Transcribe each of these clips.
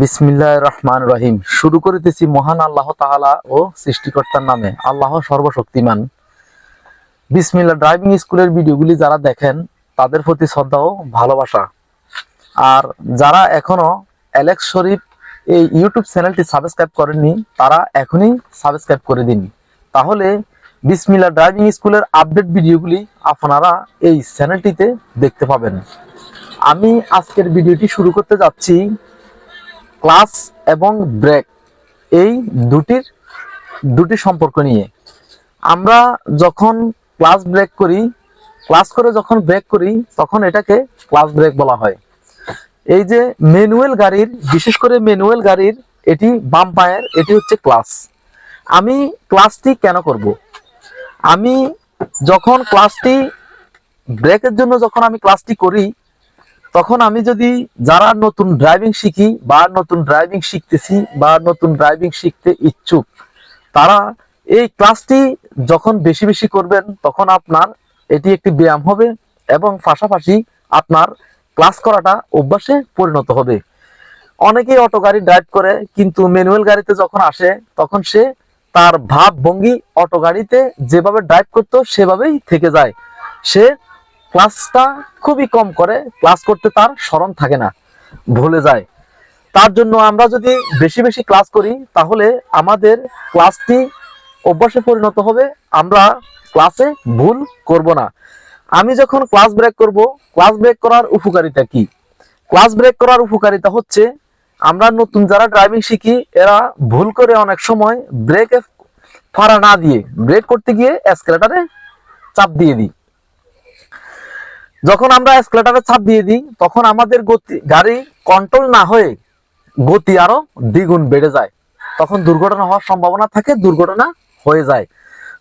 বিসমিল্লাহ রহমান রহিম। শুরু করিতেছি মহান আল্লাহ তাআলা ও সৃষ্টিকর্তার নামে। আল্লাহ সর্বশক্তিমান। বিসমিল্লাহ ড্রাইভিং স্কুলের ভিডিওগুলি যারা দেখেন, তাদের প্রতি শ্রদ্ধা ও ভালোবাসা। আর যারা এখনও অ্যালেক্স শরীফ এই ইউটিউব চ্যানেলটি সাবস্ক্রাইব করেননি, তারা এখনই সাবস্ক্রাইব করে দিন। তাহলে বিসমিল্লাহ ড্রাইভিং স্কুলের আপডেট ভিডিওগুলি আপনারা এই চ্যানেলটিতে দেখতে পাবেন। আমি আজকের ভিডিওটি শুরু করতে যাচ্ছি ক্লাস এবং ব্রেক এই দুটির, দুটি সম্পর্ক নিয়ে। আমরা যখন ক্লাস ব্রেক করি, ক্লাস করে যখন ব্রেক করি, তখন এটাকে ক্লাস ব্রেক বলা হয়। এই যে ম্যানুয়াল গাড়ির, বিশেষ করে ম্যানুয়াল গাড়ির, এটি বাম পায়ের, এটি হচ্ছে ক্লাস। আমি ক্লাসটি কেন করব? আমি যখন ক্লাসটি ব্রেকের জন্য যখন আমি ক্লাসটি করি তখন আমি যদি যারা নতুন ড্রাইভিং শিখি বা নতুন ড্রাইভিং শিখতেছি বা নতুন ড্রাইভিং শিখতে ইচ্ছুক, তারা এই ক্লাসটি যখন বেশি বেশি করবেন, তখন আপনার এটি একটি ব্যায়াম হবে এবং পাশাপাশি আপনার ক্লাস করাটা অভ্যাসে পরিণত হবে। অনেকেই অটো গাড়ি ড্রাইভ করে, কিন্তু ম্যানুয়াল গাড়িতে যখন আসে, তখন সে তার ভাব ভঙ্গি অটো গাড়িতে যেভাবে ড্রাইভ করতো, সেভাবেই থেকে যায়। সে ক্লাসটা খুবই কম করে, ক্লাস করতে তার স্মরণ থাকে না, ভুলে যায়। তার জন্য আমরা যদি বেশি বেশি ক্লাস করি, তাহলে আমাদের ক্লাসটি অভ্যাসে পরিণত হবে, আমরা ক্লাসে ভুল করব না। আমি যখন ক্লাস ব্রেক করব, ক্লাস ব্রেক করার উপকারিতা কি? ক্লাস ব্রেক করার উপকারিতা হচ্ছে, আমরা নতুন যারা ড্রাইভিং শিখি, এরা ভুল করে অনেক সময় ব্রেকে ফাড়া না দিয়ে, ব্রেক করতে গিয়ে এসকেলেটারে চাপ দিয়ে দিই। যখন আমরা এসকেলেটারে চাপ দিয়ে দিই, তখন আমাদের গতি, গাড়ি কন্ট্রোল না হয়ে গতি আরও দ্বিগুণ বেড়ে যায়। তখন দুর্ঘটনা হওয়ার সম্ভাবনা থাকে, দুর্ঘটনা হয়ে যায়।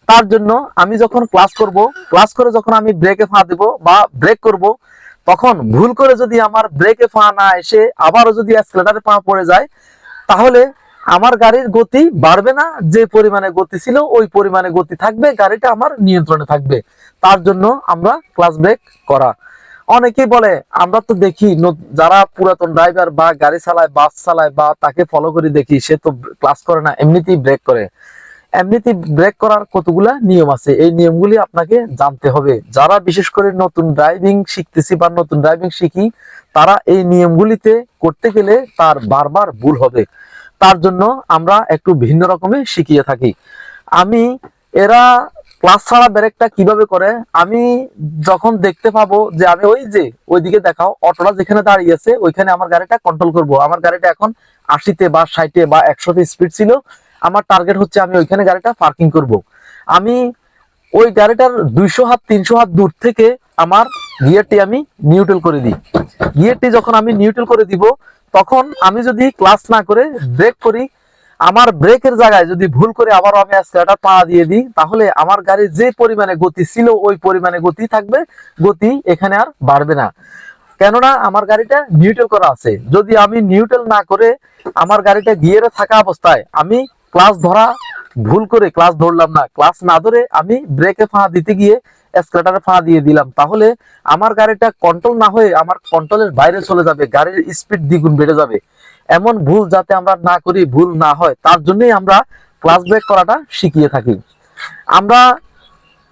তার জন্য আমি যখন ক্লাস করব ক্লাস করে যখন আমি ব্রেকে ফা দিব বা ব্রেক করব, তখন ভুল করে যদি আমার ব্রেকে ফা না এসে আবারও যদি অ্যাক্সিলারেটরে পা পড়ে যায়, তাহলে আমার গাড়ির গতি বাড়বে না, যে পরিমাণে গতি ছিল ওই পরিমাণে গতি থাকবে, গাড়িটা আমার নিয়ন্ত্রণে থাকবে। তার জন্য আমরা ক্লাস ব্রেক করা। অনেকেই বলে, আমরা তো দেখি যারা পুরাতন ড্রাইভার বা গাড়ি চালায়, বাস চালায় বা তাকে ফলো করে দেখি, সে তো ক্লাস করে না, এমনিতেই ব্রেক করে। এমনিতেই ব্রেক করার কতগুলা নিয়ম আছে? এই নিয়মগুলি আপনাকে জানতে হবে। যারা বিশেষ করে নতুন ড্রাইভিং শিখতেছি বা নতুন ড্রাইভিং শিখি, তারা এই নিয়মগুলিতে করতে গেলে তার বারবার ভুল হবে। তার জন্য আমরা একটু ভিন্ন রকমের শিখিয়ে থাকি। আমি, এরা ক্লাস ছাড়া ব্রেকটা কীভাবে করে? আমি যখন দেখতে পাবো যে আমি ওই যে, ওইদিকে দেখাও, অটোটা যেখানে দাঁড়িয়ে আছে, ওইখানে আমার গাড়িটা কন্ট্রোল করব। আমার গাড়িটা এখন আশিতে বা ষাটে বা একশোতে স্পিড ছিল। আমার টার্গেট হচ্ছে আমি ওইখানে গাড়িটা পার্কিং করব। আমি ওই গাড়িটার দুইশো হাত, তিনশো হাত দূর থেকে আমার গিয়ারটি আমি নিউট্রাল করে দিই। গিয়ারটি যখন আমি নিউট্রাল করে দিব তখন আমি যদি ক্লাস না করে ব্রেক করি, আমার ব্রেকের জায়গায় যদি ভুল করে আবারও আমি স্টার্টার পা দিয়ে দিই, তাহলে আমার গাড়ির যে পরিমাণে গতি ছিল, ওই পরিমাণে গতি থাকবে, গতি এখানে আর বাড়বে না। কেননা আমার গাড়িটা নিউট্রাল করা আছে। যদি আমি নিউট্রাল না করে আমার গাড়িটা গিয়ারে থাকা অবস্থায় আমি ক্লাস ধরা ভুল করে ক্লাস ধরলাম না ক্লাস না ধরে আমি ব্রেকে ফা দিতে গিয়ে স্কেলেটারে ফা দিয়ে দিলাম। তাহলে আমার গাড়িটা কন্ট্রোল না হয়ে আমার কন্ট্রোলের বাইরে চলে যাবে, গাড়ির স্পিড দ্বিগুণ বেড়ে যাবে। এমন ভুল যাতে আমরা না করি, ভুল না হয়, তার জন্যই আমরা ক্লাস ব্রেক করাটা শিখিয়ে থাকি। আমরা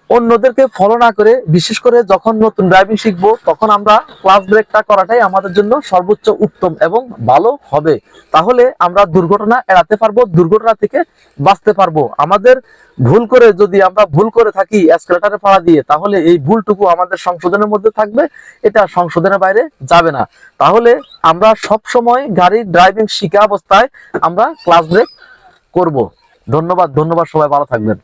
অন্যদেরকে ফলো না করে, বিশেষ করে যখন নতুন ড্রাইভিং শিখব, তখন আমরা ক্লাস ব্রেকটা করাটাই আমাদের জন্য সর্বোচ্চ উত্তম এবং ভালো হবে। তাহলে আমরা দুর্ঘটনা এড়াতে পারব, দুর্ঘটনা থেকে বাঁচতে পারব। আমাদের ভুল করে, যদি আমরা ভুল করে থাকি এসকেলেটারে পাড়া দিয়ে, তাহলে এই ভুলটুকু আমাদের সংশোধনের মধ্যে থাকবে। এটা সংশোধনের বাইরে যাবে না। তাহলে আমরা সব সময় গাড়ি ড্রাইভিং শিখা অবস্থায় আমরা ক্লাস ব্রেক করব। ধন্যবাদ ধন্যবাদ সবাই, ভালো থাকবেন।